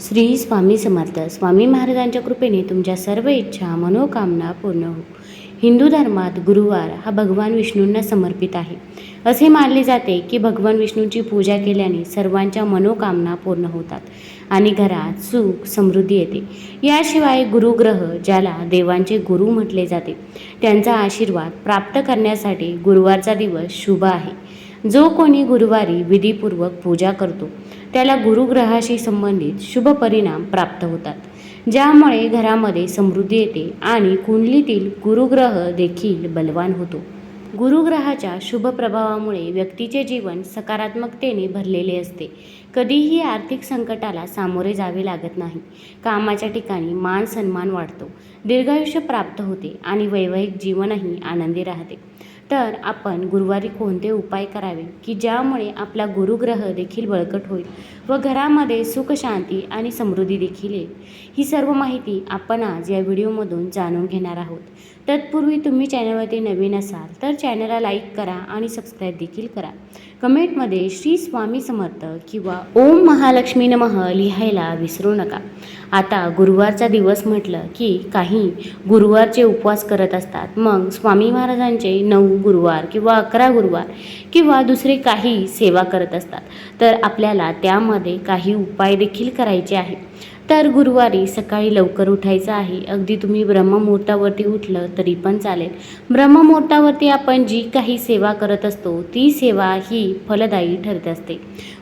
श्री स्वामी समर्थ. स्वामी महाराजांच्या कृपेने तुमच्या सर्व इच्छा मनोकामना पूर्ण हो हिंदू धर्मात गुरुवार हा भगवान विष्णूंना समर्पित आहे. असे मानले जाते की भगवान विष्णूंची पूजा केल्याने सर्वांच्या मनोकामना पूर्ण होतात आणि घरात सुख समृद्धी येते. याशिवाय गुरुग्रह ज्याला देवांचे गुरु म्हटले जाते त्यांचा आशीर्वाद प्राप्त करण्यासाठी गुरुवारचा दिवस शुभ आहे. जो कोणी गुरुवारी विधीपूर्वक पूजा करतो त्याला गुरुग्रहाशी संबंधित शुभ परिणाम प्राप्त होतात ज्यामुळे घरामध्ये समृद्धी येते आणि कुंडलीतील गुरुग्रह देखील बलवान होतो. गुरुग्रहाच्या शुभ प्रभावामुळे व्यक्तीचे जीवन सकारात्मकतेने भरलेले असते. कधीही आर्थिक संकटाला सामोरे जावे लागत नाही. कामाच्या ठिकाणी मान सन्मान वाढतो. दीर्घायुष्य प्राप्त होते आणि वैवाहिक जीवनही आनंदी राहते. तर आपण गुरुवारी कोणते उपाय करावे? की ज्यामुळे आपला गुरुग्रह देखील बळकट होईल व घरामध्ये सुख शांती आणि समृद्धी देखील येईल? ही सर्व माहिती आपण आज या व्हिडिओमधून जाणून घेणार आहोत. तत्पूर्वी तुम्ही चॅनलवरती नवीन असाल तर चॅनलला लाईक करा आणि सबस्क्राईब देखील करा. कमेंटमध्ये श्री स्वामी समर्थ किंवा ओम महालक्ष्मी नमः लिहायला विसरू नका. आता गुरुवारचा दिवस म्हटलं की काही गुरुवारचे उपवास करत असतात. मग स्वामी महाराजांचे नऊ गुरुवार किंवा अकरा गुरुवार किंवा दुसरे काही सेवा करत असतात. तर आपल्याला त्यामध्ये काही उपाय देखील करायचे आहे तर गुरुवारी सकाळी लवकर उठायचं आहे. अगदी तुम्ही ब्रह्ममुहूर्तावरती उठलं तरी पण चालेल. ब्रह्ममुहूर्तावरती आपण जी काही सेवा करत असतो ती सेवा ही फलदायी ठरत असते.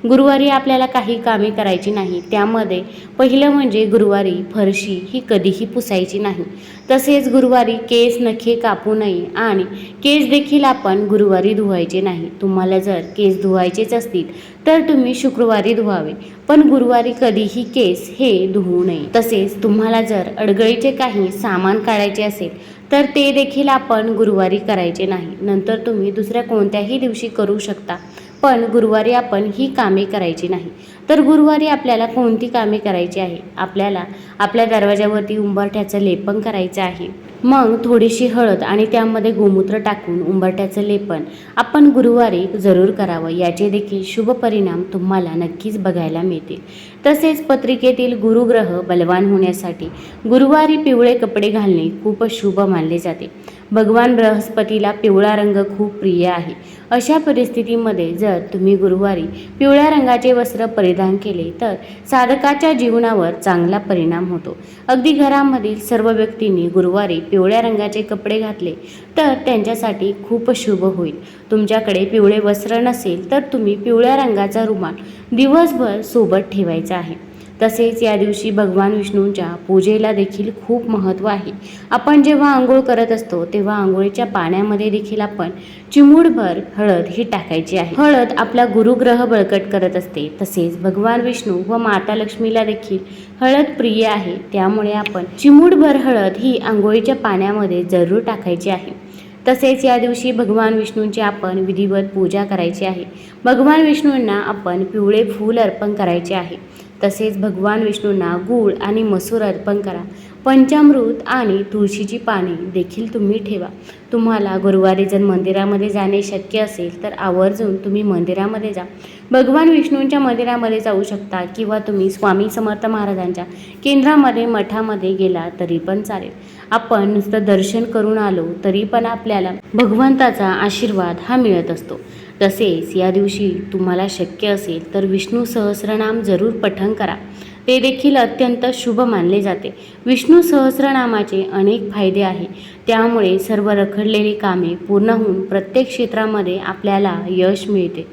गुरुवारी आपल्याला काही कामे करायची नाही त्यामध्ये पहिलं म्हणजे गुरुवारी फरशी ही कधीही पुसायची नाही. तसेच गुरुवारी केस नखे कापू नये आणि केस देखील आपण गुरुवारी धुवायचे नाही. तुम्हाला जर केस धुवायचेच असतील तर तुम्ही शुक्रवारी धुवावे. पण गुरुवारी कधीही केस हे धुवू नये. तसेच तुम्हाला जर अडगळीचे काही सामान काढायचे असेल तर ते देखील आपण गुरुवारी करायचे नाही. नंतर तुम्ही दुसऱ्या कोणत्याही दिवशी करू शकता. पण गुरुवारी आपण ही कामे करायची नाही. तर गुरुवारी आपल्याला कोणती कामे करायची आहे? आपल्याला आपल्या दरवाजावरती उंबरठ्याचं लेपन करायचं आहे. मग थोडीशी हळद आणि त्यामध्ये गोमूत्र टाकून उंबरट्याचं लेपन आपण गुरुवारी जरूर करावं. याचे देखील शुभ परिणाम तुम्हाला नक्कीच बघायला मिळतील. तसेच पत्रिकेतील गुरुग्रह बलवान होण्यासाठी गुरुवारी पिवळे कपडे घालणे खूप शुभ मानले जाते. भगवान बृहस्पतीला पिवळा रंग खूप प्रिय आहे. अशा परिस्थितीमध्ये जर तुम्ही गुरुवारी पिवळ्या रंगाचे वस्त्र परिधान केले तर साधकाच्या जीवनावर चांगला परिणाम होतो. अगदी घरामधील सर्व व्यक्तींनी गुरुवारी पिवळ्या रंगाचे कपडे घातले तर त्यांच्यासाठी खूप शुभ होईल. तुमच्याकडे पिवळे वस्त्र नसेल तर तुम्ही पिवळ्या रंगाचा रुमाल दिवसभर सोबत ठेवायचा आहे. तसेच या दिवशी भगवान विष्णूंच्या पूजेला देखील खूप महत्त्व आहे. आपण जेव्हा आंघोळ करत असतो तेव्हा आंघोळीच्या पाण्यामध्ये देखील आपण चिमूडभर हळद ही टाकायची आहे. हळद आपला गुरुग्रह बळकट करत असते. तसेच भगवान विष्णू व माता लक्ष्मीला देखील हळद प्रिय आहे. त्यामुळे आपण चिमूडभर हळद ही आंघोळीच्या पाण्यामध्ये जरूर टाकायची आहे. तसेच या दिवशी भगवान विष्णूंची आपण विधिवत पूजा करायची आहे. भगवान विष्णूंना आपण पिवळे फूल अर्पण करायचे आहे. तसेच भगवान विष्णूंना गूळ आणि मसूर अर्पण करा. पंचामृत आणि तुळशीची पाने देखील तुम्ही ठेवा. तुम्हाला गुरुवारी जर मंदिरामध्ये जाणे शक्य असेल तर आवर्जून तुम्ही मंदिरामध्ये जा. भगवान विष्णूंच्या मंदिरामध्ये जाऊ शकता किंवा तुम्ही स्वामी समर्थ महाराजांच्या केंद्रामध्ये मठामध्ये गेला तरी पण चालेल. आपण नुसतं दर्शन करून आलो तरी पण आपल्याला भगवंताचा आशीर्वाद हा मिळत असतो. तसेच या दिवशी तुम्हाला शक्य असेल तर विष्णू सहस्रनाम जरूर पठण करा. ते देखील अत्यंत शुभ मानले जाते. विष्णू सहस्रनामाचे अनेक फायदे आहे त्यामुळे सर्व रखडलेली कामे पूर्ण होऊन प्रत्येक क्षेत्रामध्ये आपल्याला यश मिळते.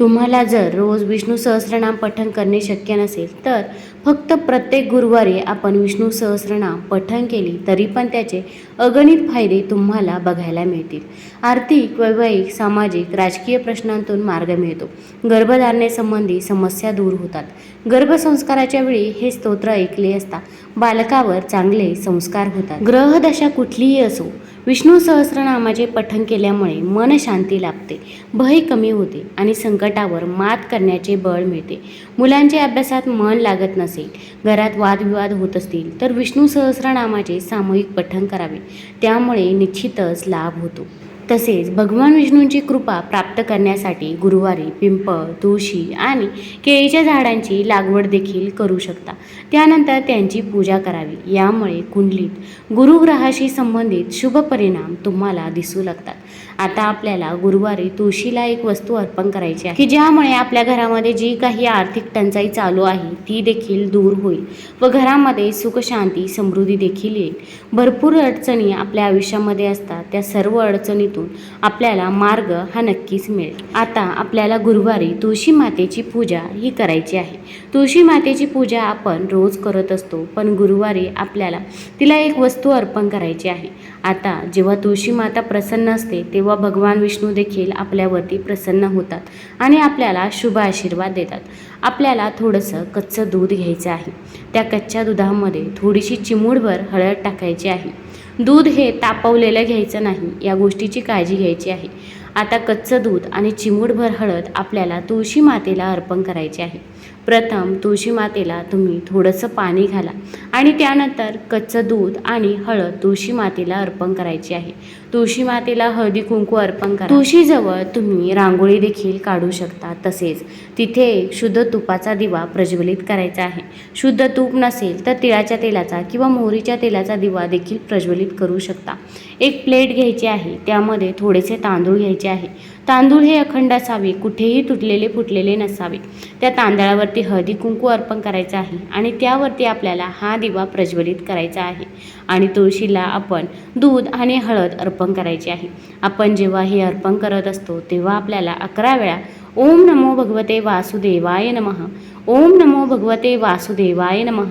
तुम्हाला जर रोज विष्णू सहस्रनाम पठण करणे शक्य नसेल तर फक्त प्रत्येक गुरुवारी आपण विष्णू सहस्रनाम पठण केली तरी पण त्याचे अगणित फायदे तुम्हाला बघायला मिळतील. आर्थिक वैवाहिक सामाजिक राजकीय प्रश्नांतून मार्ग मिळतो. गर्भधारणेसंबंधी समस्या दूर होतात. गर्भसंस्काराच्या वेळी हे स्तोत्र ऐकले असता बालकावर चांगले संस्कार होतात. ग्रहदशा कुठलीही असो विष्णू सहस्रनामाचे पठण केल्यामुळे मन शांती लाभते भय कमी होते आणि संकटावर मात करण्याचे बळ मिळते. मुलांच्या अभ्यासात मन लागत नसेल घरात वादविवाद होत असतील तर विष्णू सहस्रनामाचे सामूहिक पठण करावे. त्यामुळे निश्चितच लाभ होतो. तसेच भगवान विष्णूंची कृपा प्राप्त करण्यासाठी गुरुवारी पिंपळ तुळशी आणि केळीच्या झाडांची लागवड देखील करू शकता. त्यानंतर त्यांची पूजा करावी. यामुळे कुंडलीत गुरुग्रहाशी संबंधित शुभ परिणाम तुम्हाला दिसू लागतात. आता आपल्याला गुरुवारी तुळशीला एक वस्तू अर्पण करायची आहे. की ज्यामुळे आपल्या घरामध्ये जी काही आर्थिक टंचाई चालू आहे ती देखील दूर होईल व घरामध्ये सुखशांती समृद्धी देखील येईल. भरपूर अडचणी आपल्या आयुष्यामध्ये असतात. त्या सर्व अडचणीतून आपल्याला मार्ग हा नक्कीच मिळेल. आता आपल्याला गुरुवारी तुळशी मातेची पूजा ही करायची आहे. तुळशी मातेची पूजा आपण रोज करत असतो पण गुरुवारी आपल्याला तिला एक वस्तू अर्पण करायची आहे. आता जेव्हा तुळशी माता प्रसन्न असते तेव्हा भगवान विष्णू देखील आपल्यावरती प्रसन्न होतात आणि आपल्याला शुभ आशीर्वाद देतात. आपल्याला थोडंसं कच्चं दूध घ्यायचं आहे. त्या कच्च्या दुधामध्ये थोडीशी चिमूडभर हळद टाकायची आहे. दूध हे तापवलेलं घ्यायचं नाही या गोष्टीची काळजी घ्यायची आहे. आता कच्चं दूध आणि चिमूटभर हळद आपल्याला तुळशी मातेला अर्पण करायचे आहे. प्रथम तुळशी मातेला तुम्ही थोडंसं पाणी घाला आणि त्यानंतर कच्चं दूध आणि हळद तुळशी मातेला अर्पण करायची आहे. तुळशी मातेला हळदी कुंकू अर्पण करा. तुळशीजवळ तुम्ही रांगोळी देखील काढू शकता. तसेच तिथे एक शुद्ध तुपाचा दिवा प्रज्वलित करायचा आहे. शुद्ध तूप नसेल तर तिळाच्या तेलाचा किंवा मोहरीच्या तेलाचा दिवा देखील प्रज्वलित करू शकता. एक प्लेट घ्यायची आहे. त्यामध्ये थोडेसे तांदूळ घ्यायचे आहे. तांदूळ हे अखंड असावे. कुठेही तुटलेले फुटलेले नसावे. त्या तांदळावरती हळदी कुंकू अर्पण करायचं आहे आणि त्यावरती आपल्याला हा दिवा प्रज्वलित करायचा आहे. आणि तुळशीला आपण दूध आणि हळद अर्पण अर्पण करायचे आहे. आपण जेव्हा हे अर्पण करत असतो तेव्हा आपल्याला अकरा वेळा ओम नमो भगवते वासुदेवाय नमः. ओम नमो भगवते वासुदेवाय नमः.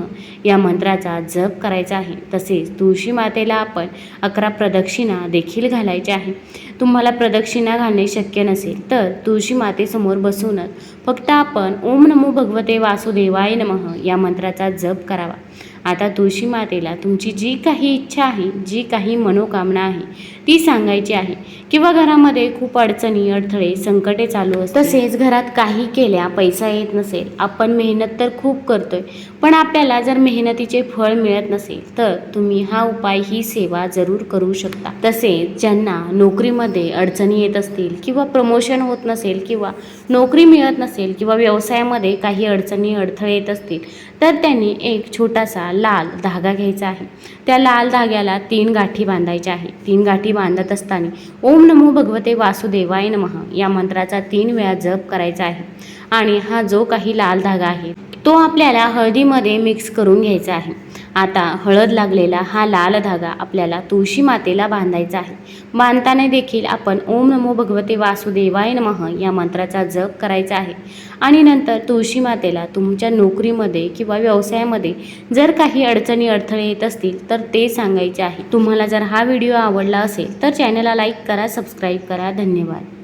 या मंत्राचा जप करायचा आहे. तसेच तुळशी मातेला आपण अकरा प्रदक्षिणा देखील घालायच्या आहे. तुम्हाला प्रदक्षिणा घालणे शक्य नसेल तर तुळशी मातेसमोर बसूनच फक्त आपण ओम नमो भगवते वासुदेवाय नमः या मंत्राचा जप करावा. आता तुळशी मातेला तुमची जी काही इच्छा आहे जी काही मनोकामना आहे ती सांगायची आहे. किंवा घरामध्ये खूप अडचणी अडथळे संकटे चालू असतात तसेच घरात काही केल्या पैसा येत नसेल आपण मेहनत तर खूप करतोय. पण आपल्याला जर मेहनतीचे फळ मिळत नसेल तर तुम्ही हा उपाय ही सेवा जरूर करू शकता. तसेच ज्यांना नोकरीमध्ये अडचणी येत असतील किंवा प्रमोशन होत नसेल किंवा नोकरी मिळत नसेल किंवा व्यवसायामध्ये काही अडचणी अडथळे येत असतील तर त्यांनी एक छोटासा लाल धागा घ्यायचा आहे. त्या लाल धाग्याला तीन गाठी बांधायच्या आहे तीन गाठी बांधत असताना ओम नमो भगवते वासुदेवाय नमः या मंत्राचा तीन वेळा जप करायचा आहे. आणि हा जो काही लाल धागा आहे तो आपल्याला हळदीमध्ये मिक्स करून घ्यायचा आहे. आता हळद लागलेला हा लाल धागा आपल्याला तुळशी मातेला बांधायचा आहे. बांधताना देखील आपण ओम नमो भगवते वासुदेवाय नमः या मंत्राचा जप करायचा आहे. आणि नंतर तुळशी मातेला तुमच्या नोकरीमध्ये किंवा व्यवसायामध्ये जर काही अडचणी अडथळे येत असतील तर ते सांगायचे आहे. तुम्हाला जर हा व्हिडिओ आवडला असेल तर चॅनलला लाईक करा सबस्क्राईब करा. धन्यवाद.